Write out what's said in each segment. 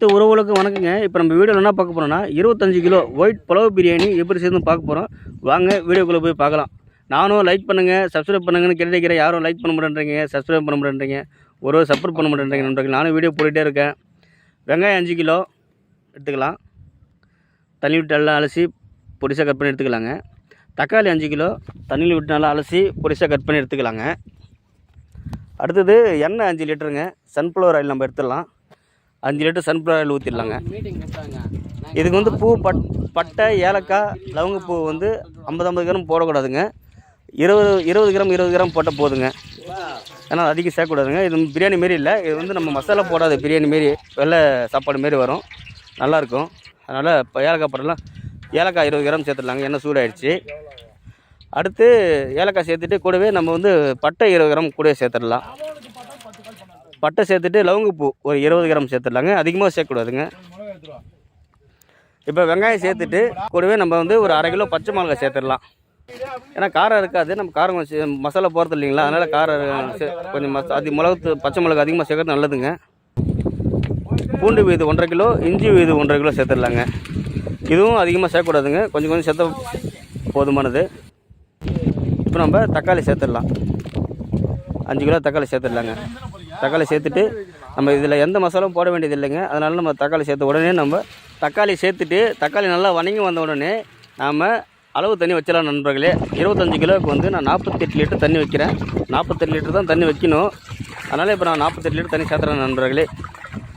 அனைத்து உறவுகளுக்கும் வணக்கங்க. இப்போ நம்ம வீடியோவில் என்ன பார்க்க போகிறோம்னா இருபத்தஞ்சு கிலோ ஒயிட் புலவு பிரியாணி எப்படி சேர்ந்து பார்க்க போகிறோம் வாங்க வீடியோக்குள்ளே போய் பார்க்கலாம். நானும் லைக் பண்ணுங்கள் சப்ஸ்கிரைப் பண்ணுங்கன்னு கேட்டுக்கிறேன் யாரும் லைக் பண்ண மாட்டேன்றீங்க சப்ஸ்கிரைப் பண்ண மாட்டேன்றீங்க. ஒரு சப்போர்ட் பண்ண மாட்டேன்றீங்க நண்பர்கள். நானும் வீடியோ போட்டுகிட்டே இருக்கேன். வெங்காயம் அஞ்சு கிலோ எடுத்துக்கலாம். தண்ணி விட்டு நல்லா அலசி பொடிசாக கட் பண்ணி எடுத்துக்கலாங்க. தக்காளி அஞ்சு கிலோ தண்ணியில் விட்டு நல்லா அலசி பொடிசாக கட் பண்ணி எடுத்துக்கலாங்க. அடுத்தது எண்ணெய் அஞ்சு லிட்டருங்க. சன்ஃப்ளவர் ஆயில் நம்ம எடுத்துடலாம். அஞ்சு லிட்டர் சன்ஃப்ளவர் ஆயில் ஊற்றிடலாங்க இதுக்கு வந்து பூ பட் பட்டை ஏலக்காய் லவங்கப்பூ வந்து ஐம்பது ஐம்பது கிராம் போடக்கூடாதுங்க. இருபது இருபது கிராம் இருபது கிராம் போட்டால் போதுங்க. ஏன்னா அதிகம் சேர்க்கக்கூடாதுங்க. இது பிரியாணி மாரி இல்லை. இது வந்து நம்ம மசாலா போடாத பிரியாணி மாரி வெள்ளை சாப்பாடு மாரி வரும். நல்லாயிருக்கும். அதனால் இப்போ ஏலக்காய் போடலாம். ஏலக்காய் இருபது கிராம் சேர்த்துடலாங்க. எண்ணெய் சூடாயிடுச்சு. அடுத்து ஏலக்காய் சேர்த்துட்டு கூடவே நம்ம வந்து பட்டை இருபது கிராம் கூடவே சேர்த்துடலாம். பட்டை சேர்த்துட்டு லவங்கப்பூ ஒரு இருபது கிராம் சேர்த்துடலாங்க. அதிகமாக சேர்க்கக்கூடாதுங்க. இப்போ வெங்காயம் சேர்த்துட்டு கூடவே நம்ம வந்து ஒரு அரை கிலோ பச்சை மிளகாய் சேர்த்துடலாம். ஏன்னா காரம் இருக்காது. நம்ம காரம் கொஞ்சம் மசாலா போகிறது இல்லைங்களா? அதனால் காரம் கொஞ்சம் மச அதி மிளகு பச்சை மிளகு அதிகமாக சேர்க்கறது நல்லதுங்க. பூண்டு வீது ஒன்றரை கிலோ இஞ்சி வீது ஒன்றரை கிலோ சேர்த்துடலாங்க. இதுவும் அதிகமாக சேர்க்கக்கூடாதுங்க. கொஞ்சம் கொஞ்சம் சேர்த்த போதுமானது. இப்போ நம்ம தக்காளி சேர்த்துடலாம். அஞ்சு கிலோ தக்காளி சேர்த்துடலாங்க. தக்காளி சேர்த்துட்டு நம்ம இதில் எந்த மசாலாவும் போட வேண்டியது இல்லைங்க. அதனால் நம்ம தக்காளி சேர்த்த உடனே நம்ம தக்காளி சேர்த்துட்டு தக்காளி நல்லா வணங்கி வந்த உடனே நாம் அளவு தண்ணி வச்சிடலாம் நண்பர்களே. இருபத்தஞ்சு கிலோவுக்கு வந்து நான் நாற்பத்தெட்டு லிட்டர் தண்ணி வைக்கிறேன். நாற்பத்தெட்டு லிட்டர் தான் தண்ணி வைக்கணும். அதனால் இப்போ நான் நாற்பத்தெட்டு லிட்டர் தண்ணி சேர்த்துறேன் நண்பர்களே.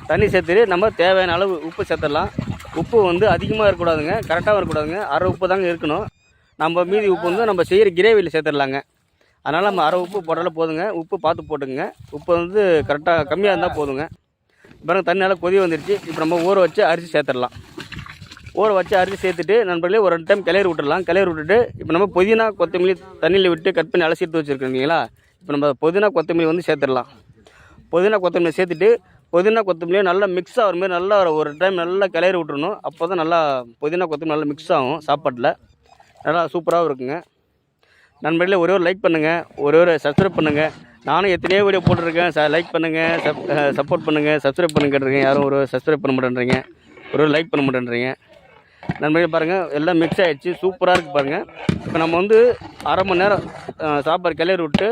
தண்ணி சேர்த்துட்டு நம்ம தேவையான அளவு உப்பு சேர்த்துடலாம். உப்பு வந்து அதிகமாக இருக்கக்கூடாதுங்க. கரெக்டாகவும் இருக்கக்கூடாதுங்க. அரை உப்பு தாங்க இருக்கணும். நம்ம மீதி உப்பு வந்து நம்ம செய்கிற கிரேவியில் சேர்த்துடலாங்க. அதனால் நம்ம அரை உப்பு போட்டாலே போதுங்க. உப்பு பார்த்து போட்டுங்க உப்பு வந்து கரெக்டாக கம்மியாக இருந்தால் போதுங்க. பாருங்க தண்ணி நல்லா கொதி வந்துருச்சு. இப்போ நம்ம ஊற வச்சு அரிசி சேர்த்துடலாம். ஊற வச்சு அரிசி சேர்த்துட்டு நண்பர்களே ஒரு ரெண்டு டைம் கிளறி விட்டுடலாம். கிளறி விட்டுட்டு இப்போ நம்ம புதினா கொத்தமல்லி தண்ணியில் விட்டு கட் பண்ணி அலசிட்டு வச்சுருக்கோம் இல்லைங்களா? இப்போ நம்ம புதினா கொத்தமல்லி வந்து சேர்த்துடலாம். புதினா கொத்தமல்லி சேர்த்துட்டு புதினா கொத்தமல்லியும் நல்லா மிக்ஸ் ஆகிற மாதிரி நல்லா ஒரு- ஒரு டைம் நல்லா கிளறி விட்டுறணும். அப்போ தான் நல்லா புதினா கொத்தமல்லி நல்லா மிக்ஸ் ஆகும் சாப்பாட்டில். நல்லா சூப்பராகவும் இருக்குங்க. நண்பர்களே ஒரே ஒரு லைக் பண்ணுங்கள் ஒரே ஒரு சப்ஸ்கிரைப் பண்ணுங்கள் நானும் எத்தனையோ வீடியோ போட்டிருக்கேன். ச லைக் பண்ணுங்கள் சப் சப்போர்ட் பண்ணுங்கள் சப்ஸ்கிரைப் பண்ணுங்கன்றீங்க யாரும் ஒரு சப்ஸ்கிரைப் பண்ண மாட்டேன்றீங்க. ஒரு லைக் பண்ண மாட்டேன்றீங்க. நண்பர்களே பாருங்கள் எல்லாம் மிக்ஸ் ஆகிடுச்சு சூப்பராக இருக்குது பாருங்கள் இப்போ நம்ம வந்து அரை மணி நேரம் சாப்பாடு கிளறி விட்டு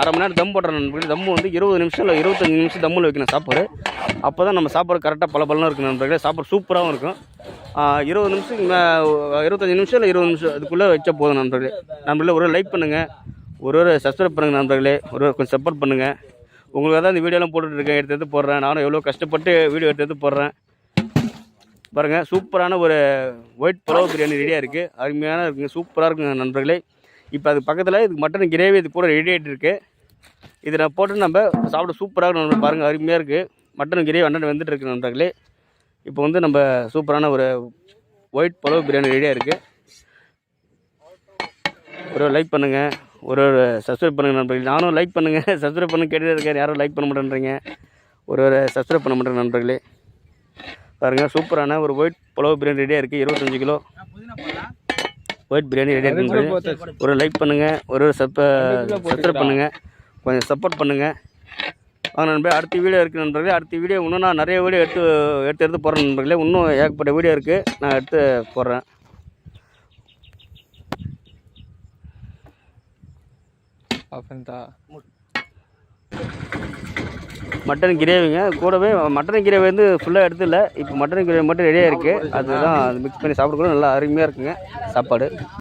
அரை மணி நேரம் தம் போடுறோம் நண்பர்கள். தம்மு வந்து இருபது நிமிஷம் இல்லை இருபத்தஞ்சி நிமிஷம் தம்மில் வைக்கணும் சாப்பாடு. அப்போ தான் நம்ம சாப்பாடு கரெக்டாக பல பலனும் இருக்கும் நண்பர்களே. சாப்பாடு சூப்பராகவும் இருக்கும். இருபது நிமிஷம் இருபத்தஞ்சி நிமிஷம் இல்லை இருபது நிமிஷம் அதுக்குள்ளே வச்சா போதும் நண்பர்களே. நண்பர்களே ஒரு லைக் பண்ணுங்கள் ஒரு ஒரு சப்ஸ்கிரைப் பண்ணுங்கள் நண்பர்களே. ஒரு ஒரு கொஞ்சம் சப்போர்ட் பண்ணுங்கள் உங்களுக்கு தான் இந்த வீடியோலாம் போட்டுட்டு இருக்கேன். எடுத்து எடுத்து போடுறேன். நானும் எவ்வளோ கஷ்டப்பட்டு வீடியோ எடுத்து எடுத்து போடுறேன். பாருங்கள் சூப்பரான ஒரு ஒயிட் புலவு பிரியாணி ரெடியாக இருக்குது அருமையான இருக்குங்க சூப்பராக இருக்குங்க நண்பர்களே. இப்போ அது பக்கத்தில் இதுக்கு மட்டன் கிரேவி இது கூட ரெடி ஆகிட்டு இதில் இதை நான் போட்டு நம்ம சாப்பிட சூப்பராக நம்ம பாருங்கள் அருமையாக இருக்குது மட்டன் கிரேவி அண்ணன் வந்துட்டு இருக்கு நண்பர்களே. இப்போ வந்து நம்ம சூப்பரான ஒரு ஒயிட் பலவு பிரியாணி ரெடியாக இருக்குது ஒரு லைக் பண்ணுங்கள் ஒரு ஒரு சப்ஸ்கிரைப் பண்ணுங்கள் நண்பர்கள். நானும் லைக் பண்ணுங்கள் சப்ஸ்கிரைப் பண்ண கேட்டுகிட்டே இருக்கேன் யாரும் லைக் பண்ண மாட்டேன்றீங்க. ஒரு ஒரு சப்ஸ்கிரைப் பண்ண மாட்டேன் நண்பர்களே. பாருங்கள் சூப்பரான ஒரு ஒயிட் புலவு பிரியாணி ரெடியாக இருக்குது இருபத்தஞ்சு கிலோ. ஒயிட் பிரியாணி ரெடியாக இருக்குது ஒரு லைக் பண்ணுங்கள் ஒரு ஒரு சப்ப சப்ஸ்கிரைப் பண்ணுங்கள் கொஞ்சம் சப்போர்ட் பண்ணுங்கள் வாங்க நண்பர்களே அடுத்த வீடியோ இருக்குது நண்பர்களே. அடுத்த வீடியோ இன்னும் நான் நிறைய வீடியோ எடுத்து எடுத்து எடுத்து போடுறேன் நண்பர்களே. இன்னும் ஏகப்பட்ட வீடியோ இருக்குது நான் எடுத்து போடுறேன். மட்டன் கிரேவிங்க. கூடவே மட்டன் கிரேவி வந்து ஃபுல்லாக எடுத்துல இப்போ மட்டன் கிரேவி மட்டும் ரெடியாக இருக்குது அதுதான் அது மிக்ஸ் பண்ணி சாப்பிட கூட நல்லா அருமையாக இருக்குங்க. சாப்பாடு.